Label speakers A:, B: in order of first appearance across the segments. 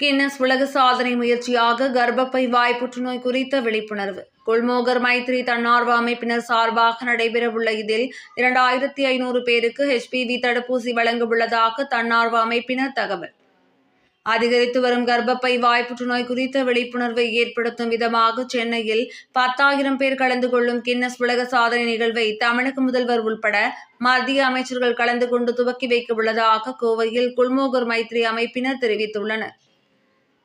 A: Guinness உலக சாதனை முயற்சியாக கர்ப்பப்பை வாய் புற்றுநோய் குறித்த விழிப்புணர்வு. குல்மோகர் மைத்ரி தன்னார்வ அமைப்பினர் சார்பாக நடைபெறவுள்ள இதில் இரண்டாயிரத்தி ஐநூறு பேருக்கு ஹெச்பிவி தடுப்பூசி வழங்க உள்ளதாக தன்னார்வ அமைப்பினர் தகவல். அதிகரித்து வரும் கர்ப்பப்பை வாய் புற்றுநோய் குறித்த விழிப்புணர்வை ஏற்படுத்தும் விதமாக சென்னையில் பத்தாயிரம் பேர் கலந்து கொள்ளும் கின்னஸ் உலக சாதனை நிகழ்வை தமிழக முதல்வர் உள்பட மத்திய அமைச்சர்கள் கலந்து கொண்டு துவக்கி வைக்க உள்ளதாக கோவையில் குல்மோகர் மைத்ரி அமைப்பினர் தெரிவித்துள்ளனர்.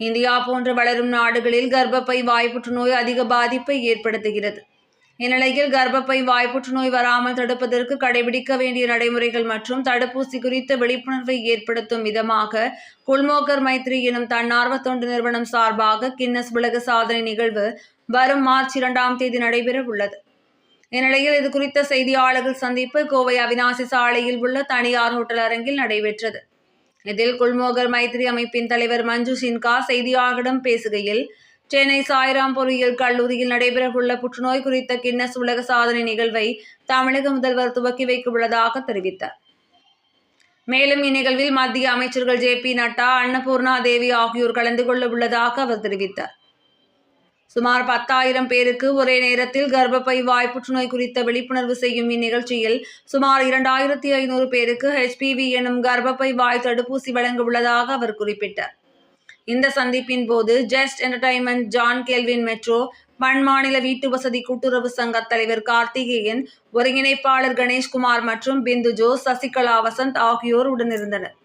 A: இந்தியா போன்ற வளரும் நாடுகளில் கர்ப்பப்பை வாய்ப்புற்று நோய் அதிக பாதிப்பை ஏற்படுத்துகிறது. இந்நிலையில் கர்ப்பப்பை வாய்ப்புற்று நோய் வராமல் தடுப்பதற்கு கடைபிடிக்க வேண்டிய நடைமுறைகள் மற்றும் தடுப்பூசி குறித்த விழிப்புணர்வை ஏற்படுத்தும் விதமாக குல்மோகர் மைத்ரி எனும் தன்னார்வ தொண்டு நிறுவனம் சார்பாக கின்னஸ் உலக சாதனை நிகழ்வு வரும் மார்ச் இரண்டாம் தேதி நடைபெற உள்ளது. இந்நிலையில் இது குறித்த செய்தியாளர்கள் சந்திப்பு கோவை அவினாசி சாலையில் உள்ள தனியார் ஹோட்டல் அரங்கில் நடைபெற்றது. இதில் குல்மோகர் மைத்ரி அமைப்பின் தலைவர் மஞ்சு சின்கா செய்தியாளர்களிடம் பேசுகையில் சென்னை சாய்ராம் பொறியியல் கல்லூரியில் நடைபெறவுள்ள புற்றுநோய் குறித்த கின்னஸ் உலக சாதனை நிகழ்வை தமிழக முதல்வர் துவக்கி வைக்க உள்ளதாக தெரிவித்தார். மேலும் இந்நிகழ்வில் மத்திய அமைச்சர்கள் ஜே பி நட்டா அன்னபூர்ணா தேவி ஆகியோர் கலந்து கொள்ள உள்ளதாக அவர் தெரிவித்தார். சுமார் பத்தாயிரம் பேருக்கு ஒரே நேரத்தில் கர்ப்பப்பை வாய் புற்றுநோய் குறித்த விழிப்புணர்வு செய்யும் இந்நிகழ்ச்சியில் சுமார் இரண்டாயிரத்தி ஐநூறு பேருக்கு ஹெச்பிவி எனும் கர்ப்பப்பை வாய் தடுப்பூசி வழங்க உள்ளதாக அவர் குறிப்பிட்டார். இந்த சந்திப்பின் போது Zest Entertainment John Calvin metro மண் மாநில வீட்டு வசதி கூட்டுறவு சங்க தலைவர் கார்த்திகேயன் ஒருங்கிணைப்பாளர் கணேஷ்குமார் மற்றும் பிந்து ஜோஸ் சசிகலா வசந்த் ஆகியோர் உடனிருந்தனர்.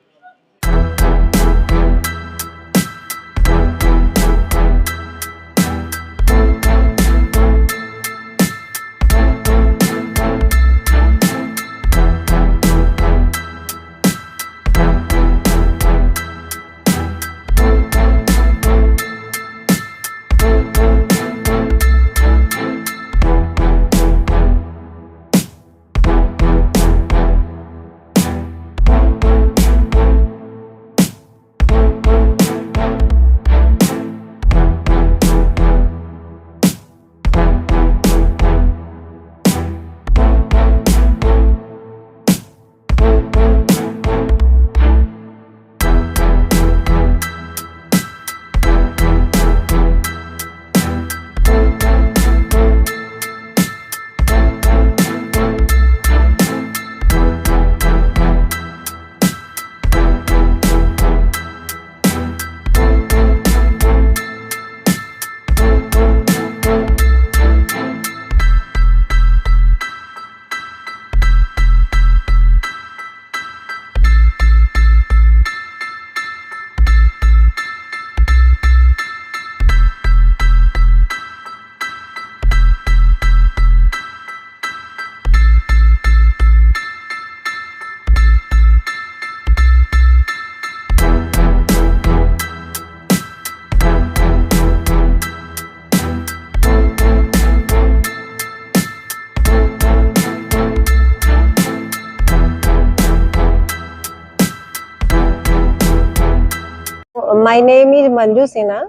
B: My name is Manju Sinha.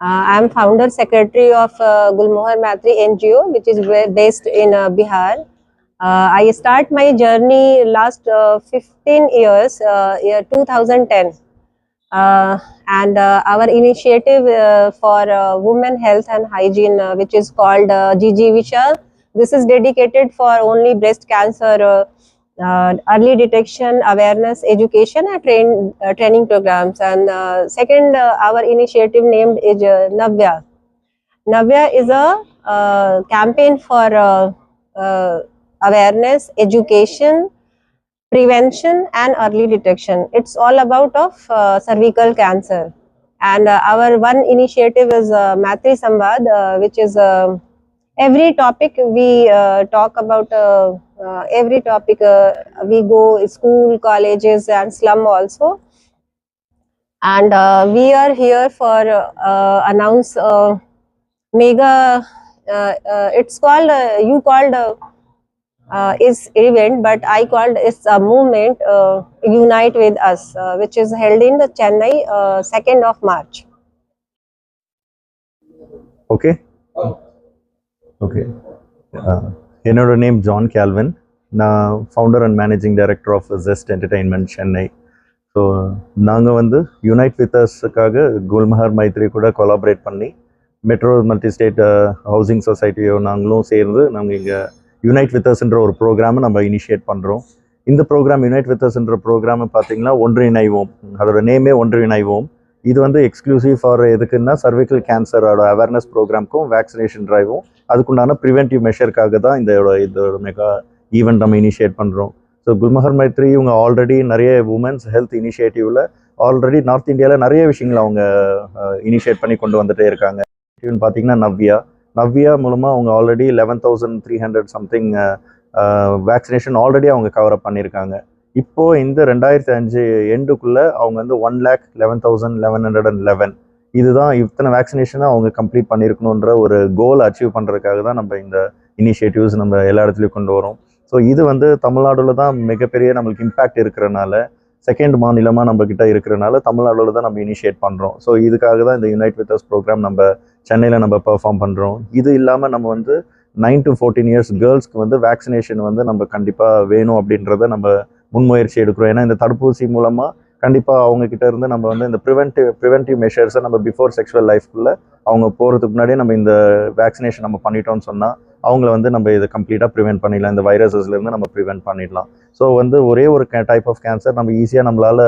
B: Uh, I am founder secretary of uh, Gulmohar Matri NGO, which is based in uh, Bihar. Uh, I start my journey last uh, 15 years, uh, year 2010. Uh, and uh, our initiative uh, for uh, women health and hygiene, uh, which is called uh, GG Vishal. This is dedicated for only breast cancer uh, uh, early detection, awareness, education, and train, uh, training programs. And uh, second, uh, our initiative named is uh, Navya. Navya is a uh, campaign for uh, uh, awareness, education, prevention, and early detection. It's all about of uh, cervical cancer. And uh, our one initiative is uh, Matri uh, which is uh, every topic we uh, talk about uh, uh, every topic uh, we go school colleges and slum also. And uh, we are here for uh, announce uh, mega uh, uh, it's called uh, you called uh, uh, is event but i called it's a movement uh, unite with us uh, which is held in the chennai uh, 2nd of march.
C: Okay. Okay. Uh, என்னோட name John Calvin நான் founder and managing director of Zest Entertainment Chennai so நாங்கள் வந்து unite வித்தர்ஸுக்காக குல்மஹர் மைத்ரி கூட collaborate பண்ணி metro multi state housing சொசைட்டியோ நாங்களும் சேர்ந்து நாங்கள் இங்கே யுனைட் வித்தர்ஸ்ன்ற ஒரு ப்ரோக்ராமை நம்ம இனிஷியேட் பண்ணுறோம் இந்த ப்ரோக்ராம் யுனைட் வித்தர்ஸ்ன்ற ப்ரோக்ராமை பார்த்தீங்கன்னா ஒன்றிணைவோம். அதோட நேமே ஒன்றிணைவோம். இது வந்து எக்ஸ்க்ளூசிவ் ஃபார் எதுக்குன்னா சர்விக்கல் கேன்சரோட அவேர்னஸ் ப்ரோக்ராம்க்கும் வேக்சினேஷன் ட்ரைவும் அதுக்குண்டான ப்ரிவென்டிவ் மெஷருக்காக தான் இந்த இதோட மெகா ஈவெண்ட் நம்ம இனிஷியேட் பண்ணுறோம் ஸோ குல்மஹர் மைத்ரி இவங்க ஆல்ரெடி நிறைய உமன்ஸ் ஹெல்த் இனிஷியேட்டிவில் ஆல்ரெடி நார்த் இந்தியாவில் நிறைய விஷயங்களை அவங்க இனிஷியேட் பண்ணி கொண்டு வந்துட்டே இருக்காங்க. இவன் பார்த்தீங்கன்னா நவ்யா. நவ்யா மூலமாக அவங்க already eleven thousand three hundred something vaccination already அவங்க கவர் அப் பண்ணியிருக்காங்க. இப்போது இந்த ரெண்டாயிரத்தி அஞ்சு எண்டுக்குள்ளே அவங்க வந்து one lakh eleven thousand eleven hundred and eleven இதுதான் இத்தனை வேக்சினேஷனை அவங்க கம்ப்ளீட் பண்ணியிருக்கணுன்ற ஒரு கோல் அச்சீவ் பண்ணுறதுக்காக தான் நம்ம இந்த இனிஷியேட்டிவ்ஸ் நம்ம எல்லா இடத்துலையும் கொண்டு வரோம். ஸோ இது வந்து தமிழ்நாடுல தான் மிகப்பெரிய நம்மளுக்கு இம்பேக்ட் இருக்கிறனால செகண்ட் மாநிலமாக நம்மக்கிட்ட இருக்கிறனால தமிழ்நாடுல தான் நம்ம இனிஷியேட் பண்ணுறோம் ஸோ இதுக்காக தான் இந்த யுனைட் வித் அஸ் ப்ரோக்ராம் நம்ம சென்னையில் நம்ம பெர்ஃபார்ம் பண்ணுறோம் இது இல்லாமல் நம்ம வந்து நைன் டு ஃபோர்டீன் இயர்ஸ் கேர்ள்ஸ்க்கு வந்து வேக்சினேஷன் வந்து நம்ம கண்டிப்பாக வேணும் அப்படின்றத நம்ம முன்முயற்சி எடுக்கிறோம். ஏன்னா இந்த தடுப்பூசி மூலமாக கண்டிப்பாக அவங்கக்கிட்ட இருந்து நம்ம வந்து இந்த ப்ரிவென்டிவ் ப்ரிவென்டிவ் மெஷர்ஸை நம்ம பிஃபோர் செக்ஷுவல் லைஃப்குள்ளே அவங்க போகிறதுக்கு முன்னாடியே நம்ம இந்த வேக்சினேஷன் நம்ம பண்ணிட்டோம்னு சொன்னால் அவங்கள வந்து நம்ம இதை கம்ப்ளீட்டாக ப்ரிவென்ட் பண்ணிடலாம். இந்த வைரஸஸ்லேருந்து நம்ம ப்ரிவென்ட் பண்ணிடலாம். ஸோ வந்து ஒரே ஒரு டைப் ஆஃப் கேன்சர் நம்ம ஈஸியாக நம்மளால்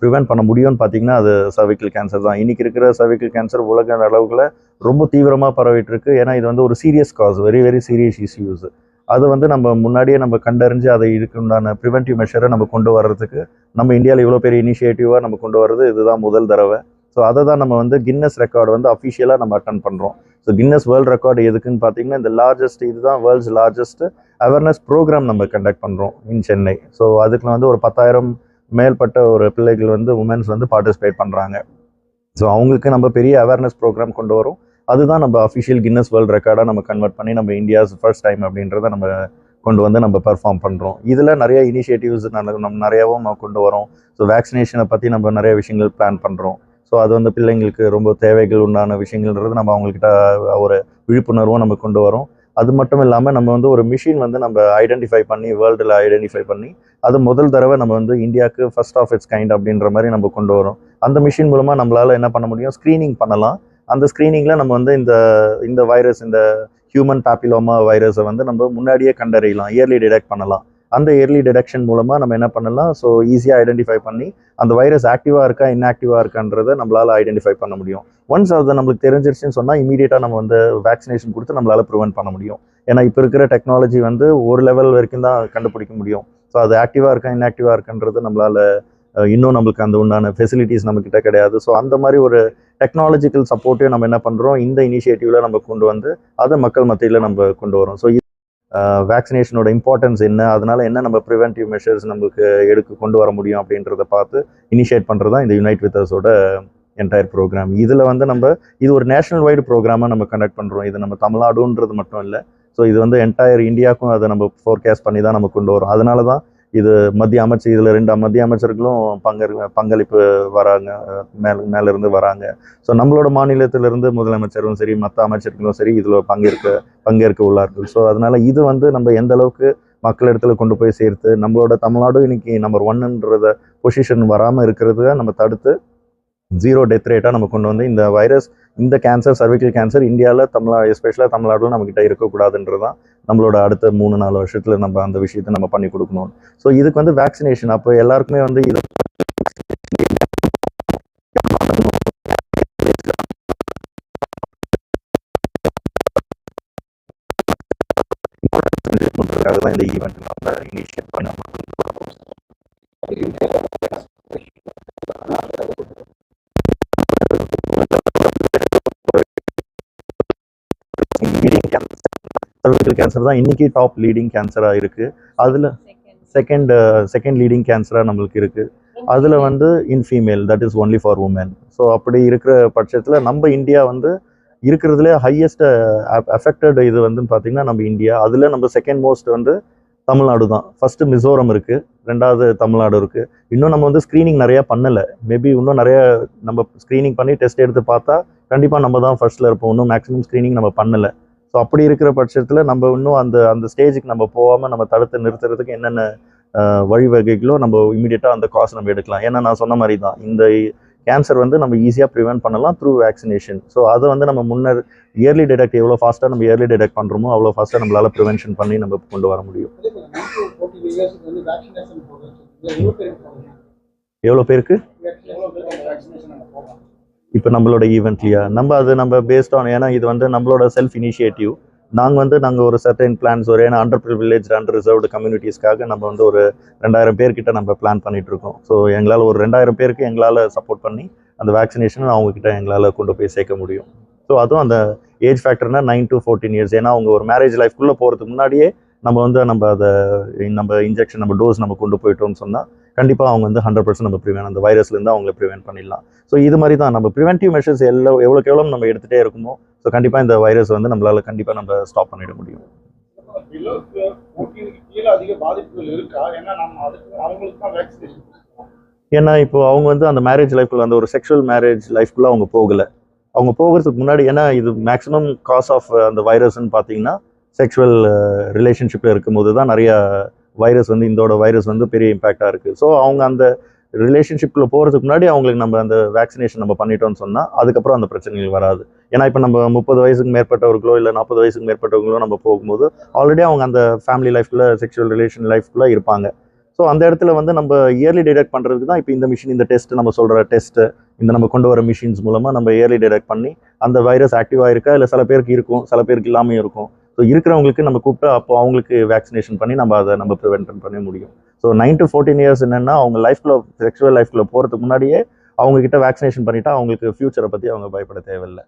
C: ப்ரிவென்ட் பண்ண முடியும்னு பார்த்தீங்கன்னா அது சர்விக்கல் கேன்சர் தான். இன்றைக்கி இருக்கிற சர்விக்கல் கேன்சர் உலக அளவுக்குள்ள ரொம்ப தீவிரமாக பரவிட்டு இருக்கு. ஏன்னா இது வந்து ஒரு serious cause very very serious issues அது வந்து நம்ம முன்னாடியே நம்ம கண்டறிஞ்சு அதை இதுக்குண்டான ப்ரிவென்டிவ் மெஷரை நம்ம கொண்டு வர்றதுக்கு நம்ம இந்தியாவில் இவ்வளோ பெரிய இனிஷியேட்டிவாக நம்ம கொண்டு வர்றது இதுதான் முதல் தடவை. ஸோ அதை தான் நம்ம வந்து கின்னஸ் ரெக்கார்டு வந்து அஃபிஷியலாக நம்ம அட்டன் பண்ணுறோம் ஸோ கின்னஸ் வேர்ல்டு ரெக்கார்டு எதுக்குன்னு பார்த்தீங்கன்னா இந்த லார்ஜஸ்ட் இதுதான் வேர்ல்ட்ஸ் லார்ஜஸ்ட் அவேர்னஸ் ப்ரோக்ராம் நம்ம கண்டக்ட் பண்ணுறோம் இன் சென்னை. ஸோ அதுக்குள்ள வந்து ஒரு பத்தாயிரம் மேற்பட்ட ஒரு பிள்ளைகள் வந்து உமன்ஸ் வந்து பார்ட்டிசிபேட் பண்ணுறாங்க ஸோ அவங்களுக்கு நம்ம பெரிய அவேர்னஸ் ப்ரோக்ராம் கொண்டு வரோம். அதுதான் நம்ம அஃபிஷியல் கின்னஸ் வேர்ல்டு ரெக்கார்டாக நம்ம கன்வெர்ட் பண்ணி நம்ம இந்தியாஸ் ஃபர்ஸ்ட் டைம் அப்படின்றத நம்ம கொண்டு வந்து நம்ம பெர்ஃபார்ம் பண்ணுறோம் இதில் நிறைய இனிஷியேட்டிவ்ஸ் நம்ம நிறையாவும் நம்ம கொண்டு வரோம். ஸோ வேக்சினேஷனை பற்றி நம்ம நிறைய விஷயங்கள் பிளான் பண்ணுறோம் ஸோ அது வந்து பிள்ளைங்களுக்கு ரொம்ப தேவைகள் உண்டான விஷயங்கள்ன்றது நம்ம அவங்கக்கிட்ட ஒரு விழிப்புணர்வும் நம்ம கொண்டு வரோம். அது மட்டும் இல்லாமல் நம்ம வந்து ஒரு மிஷின் வந்து நம்ம ஐடென்டிஃபை பண்ணி வேர்ல்டில் ஐடென்டிஃபை பண்ணி அது முதல் தடவை நம்ம வந்து இந்தியாவுக்கு ஃபர்ஸ்ட் ஆஃப் இட்ஸ் கைண்ட் அப்படின்ற மாதிரி நம்ம கொண்டு வரோம். அந்த மிஷின் மூலமாக நம்மளால் என்ன பண்ண முடியும்? ஸ்க்ரீனிங் பண்ணலாம். அந்த ஸ்க்ரீனிங்கில் நம்ம வந்து இந்த இந்த வைரஸ் இந்த ஹியூமன் பாப்பிலோமா வைரஸை வந்து நம்ம முன்னாடியே கண்டறியலாம் இயர்லி டிடெக்ட் பண்ணலாம். அந்த இயர்லி டிடெக்ஷன் மூலமாக நம்ம என்ன பண்ணலாம்? ஸோ ஈஸியாக ஐடென்டிஃபை பண்ணி அந்த வைரஸ் ஆக்டிவாக இருக்கா இன்ஆக்டிவாக இருக்கான்றதை நம்மளால் ஐடென்டிஃபை பண்ண முடியும். ஒன்ஸ் அதை நம்மளுக்கு தெரிஞ்சிருச்சுன்னு சொன்னால் இமீடியட்டாக நம்ம வந்து வேக்சினேஷன் கொடுத்து நம்மளால் ப்ரிவென்ட் பண்ண முடியும். ஏன்னா இப்போ இருக்கிற டெக்னாலஜி வந்து ஒரு லெவல் வரைக்கும் தான் கண்டுபிடிக்க முடியும். ஸோ அது ஆக்டிவாக இருக்கா இன்ஆக்டிவாக இருக்கான்றது நம்மளால் இன்னும் நம்மளுக்கு அந்த உண்டான ஃபெசிலிட்டிஸ் நம்மக்கிட்ட கிடையாது. ஸோ அந்த மாதிரி ஒரு டெக்னாலஜிக்கல் சப்போர்ட்டையும் நம்ம என்ன பண்ணுறோம் இந்த இனிஷியேட்டிவில் நம்ம கொண்டு வந்து அதை மக்கள் மத்தியில் நம்ம கொண்டு வரோம். ஸோ வேக்சினேஷனோட இம்பார்ட்டன்ஸ் என்ன? அதனால என்ன நம்ம ப்ரிவென்டிவ் மெஷர்ஸ் நம்மளுக்கு எடுக்க கொண்டு வர முடியும் அப்படின்றத பார்த்து இனிஷியேட் பண்ணுறது தான் இந்த யுனைட் வித்தர்ஸோட என்டையர் ப்ரோக்ராம் இதில் வந்து நம்ம இது ஒரு நேஷனல் வைடு ப்ரோக்ராமாக நம்ம கண்டக்ட் பண்ணுறோம் இது நம்ம தமிழ்நாடுன்றது மட்டும் இல்லை. ஸோ இது வந்து என்டையர் இந்தியாவுக்கும் அதை நம்ம ஃபோர்காஸ்ட் பண்ணி தான் நம்ம கொண்டு வரோம். அதனால தான் இது மத்திய அமைச்சர் இதில் ரெண்டு மத்திய அமைச்சர்களும் பங்கு பங்களிப்பு வராங்க மேலே மேலேருந்து வராங்க. ஸோ நம்மளோட மாநிலத்திலிருந்து முதலமைச்சரும் சரி மற்ற அமைச்சர்களும் சரி இதில் பங்கேற்க பங்கேற்க உள்ளார்கள். ஸோ அதனால் இது வந்து நம்ம எந்த அளவுக்கு மக்கள் இடத்துல கொண்டு போய் சேர்த்து நம்மளோட தமிழ்நாடும் இன்னைக்கு நம்பர் ஒன்னுன்றத பொசிஷன் வராமல் இருக்கிறத நம்ம தடுத்து ஜீரோ டெத் ரேட்டாக நம்ம கொண்டு வந்து இந்த வைரஸ் இந்த கேன்சர் சர்விக்கல் கேன்சர் இந்தியாவில் தமிழா எஸ்பெஷலாக தமிழ்நாட்டில் நம்மக்கிட்ட இருக்கக்கூடாதுன்றது தான் நம்மளோட அடுத்த மூணு நாலு வருஷத்தில் நம்ம அந்த விஷயத்தை நம்ம பண்ணி கொடுக்கணும். ஸோ இதுக்கு வந்து வேக்சினேஷன் அப்போ எல்லாருக்குமே வந்து இது பண்ணுறதுக்காக தான் இந்த ஈவெண்ட் நம்ம இனிஷியேட் பண்ண சர்வைக்கல் கேன்சர் தான். இன்னைக்கு டாப் லீடிங் கேன்சராக இருக்குது அதில் செகண்ட் செகண்ட் லீடிங் கேன்சராக நம்மளுக்கு இருக்குது அதில் வந்து in female that is only for women so அப்படி இருக்கிற பட்சத்தில் நம்ம இந்தியா வந்து இருக்கிறதுலே ஹையஸ்ட் அஃபெக்டட் uh, இது வந்து பார்த்தீங்கன்னா நம்ம இந்தியா. அதில் நம்ம செகண்ட் மோஸ்ட் வந்து தமிழ்நாடு தான். ஃபஸ்ட்டு மிசோரம் இருக்குது ரெண்டாவது தமிழ்நாடு இருக்குது இன்னும் நம்ம வந்து ஸ்க்ரீனிங் நிறையா பண்ணலை. மேபி இன்னும் நிறைய நம்ம ஸ்க்ரீனிங் பண்ணி டெஸ்ட் எடுத்து பார்த்தா கண்டிப்பாக நம்ம தான் ஃபர்ஸ்ட்டில் இருப்போம். இன்னும் மேக்ஸிமம் ஸ்க்ரீனிங் நம்ம பண்ணலை. ஸோ அப்படி இருக்கிற பட்சத்தில் நம்ம இன்னும் அந்த அந்த ஸ்டேஜுக்கு நம்ம போகாமல் நம்ம தடுத்து நிறுத்துறதுக்கு என்னென்ன வழிவகைகளோ நம்ம இமீடியட்டாக அந்த காசு நம்ம எடுக்கலாம். ஏன்னா நான் சொன்ன மாதிரி தான் இந்த கேன்சர் வந்து நம்ம ஈஸியாக ப்ரிவென்ட் பண்ணலாம் த்ரூ வேக்சினேஷன் ஸோ அதை வந்து நம்ம முன்னர் இயர்லி டிடெக்ட் எவ்வளோ ஃபாஸ்ட்டாக நம்ம இயர்லி டிடெக்ட் பண்ணுறோமோ அவ்வளோ ஃபாஸ்ட்டாக நம்மளால் ப்ரிவென்ஷன் பண்ணி நம்ம கொண்டு வர முடியும்.
D: எவ்வளோ பேருக்கு?
C: இப்போ நம்மளோட ஈவெண்ட்லையா நம்ம அது நம்ம பேஸ்ட் ஆன் ஏன்னா இது வந்து நம்மளோட செல்ஃப் இனிஷியேட்டிவ் நாங்கள் வந்து நாங்கள் ஒரு சர்டைன் பிளான்ஸ் ஒரு ஏன்னா அண்டர் ப்ரிவிலேஜ் அண்டர் ரிசர்வ்டு கம்யூனிட்டிஸ்க்காக நம்ம வந்து ஒரு ரெண்டாயிரம் பேர்கிட்ட நம்ம பிளான் பண்ணிட்டு இருக்கோம். ஸோ எங்களால் ஒரு ரெண்டாயிரம் பேருக்கு எங்களால் சப்போர்ட் பண்ணி அந்த வேக்சினேஷன் அவங்கக்கிட்ட எங்களால் கொண்டு போய் சேர்க்க முடியும். ஸோ அதுவும் அந்த ஏஜ் ஃபேக்டர்னா நைன் டு ஃபோர்டீன் இயர்ஸ் ஏன்னா அவங்க ஒரு மேரேஜ் லைஃப்குள்ளே போகிறதுக்கு முன்னாடியே நம்ம வந்து நம்ம அதை நம்ம இன்ஜெக்ஷன் நம்ம டோஸ் நம்ம கொண்டு போயிட்டோம்னு சொன்னால் கண்டிப்பாக அவங்க வந்து ஹண்ட்ரட் பர்சன்ட் நம்ம ப்ரிவென்ட் அந்த வைரஸ்லேருந்து அவங்கள ப்ரிவென்ட் பண்ணிடலாம். ஸோ இது மாதிரி தான் நம்ம ப்ரிவென்டிவ் மெஷர்ஸ் எல்லாம் எவ்வளோக்கு எவ்வளோ நம்ம எடுத்துகிட்டே இருக்குமோ ஸோ கண்டிப்பாக இந்த வைரஸ் வந்து நம்மளால் கண்டிப்பாக நம்ம ஸ்டாப் பண்ணிட முடியும்.
D: ஏன்னா
C: இப்போ அவங்க வந்து அந்த மேரேஜ் லைஃப்ல அந்த ஒரு செக்ஷுவல் மேரேஜ் லைஃப்குள்ள அவங்க போகல. அவங்க போகிறதுக்கு முன்னாடி ஏன்னா இது மேக்ஸிமம் காஸ் ஆஃப் அந்த வைரஸ்ன்னு பார்த்தீங்கன்னா செக்ஷுவல் uh, ரிலேஷன்ஷிப்பில் இருக்கும்போது தான் நிறையா வைரஸ் வந்து இதோட வைரஸ் வந்து பெரிய இம்பேக்டாக இருக்குது ஸோ அவங்க அந்த ரிலேஷன்ஷிப்பில் போகிறதுக்கு முன்னாடி அவங்களுக்கு நம்ம அந்த வேக்சினேஷன் நம்ம பண்ணிட்டோம்னு சொன்னால் அதுக்கப்புறம் அந்த பிரச்சனைகள் வராது. ஏன்னா இப்போ நம்ம முப்பது வயசுக்கு மேற்பட்டவர்களோ இல்லை நாற்பது வயசுக்கு மேற்பட்டவர்களோ நம்ம போகும்போது ஆல்ரெடி அவங்க அந்த ஃபேமிலி லைஃப்குள்ளே செக்ஷுவல் ரிலேஷன் லைஃப்குள்ளே இருப்பாங்க. ஸோ அந்த இடத்துல வந்து நம்ம இயர்லி டிடெக்ட் பண்ணுறதுக்கு தான் இப்போ இந்த மிஷின் இந்த டெஸ்ட் நம்ம சொல்கிற டெஸ்ட்டு இந்த நம்ம கொண்டு வர மிஷின்ஸ் மூலமாக நம்ம இயர்லி டிடெக்ட் பண்ணி அந்த வைரஸ் ஆக்டிவாக இருக்கா? இல்லை சில பேருக்கு இருக்கும் சில பேருக்கு இல்லாமையும் இருக்கும். ஸோ இருக்கிறவங்களுக்கு நம்ம கூப்பிட்டு அப்போ அவங்களுக்கு வேக்சினேஷன் பண்ணி நம்ம அதை நம்ம ப்ரிவென்ட் பண்ண முடியும். So nine to fourteen years என்னென்னா அவங்க லைஃப்குள்ள செக்ஷுவல் லைஃப்குள்ள போகிறதுக்கு முன்னாடியே அவங்க கிட்ட வேக்சினேஷன் பண்ணிட்டா அவங்களுக்கு ஃப்யூச்சரை பற்றி அவங்க பயப்பட தேவையில்லை.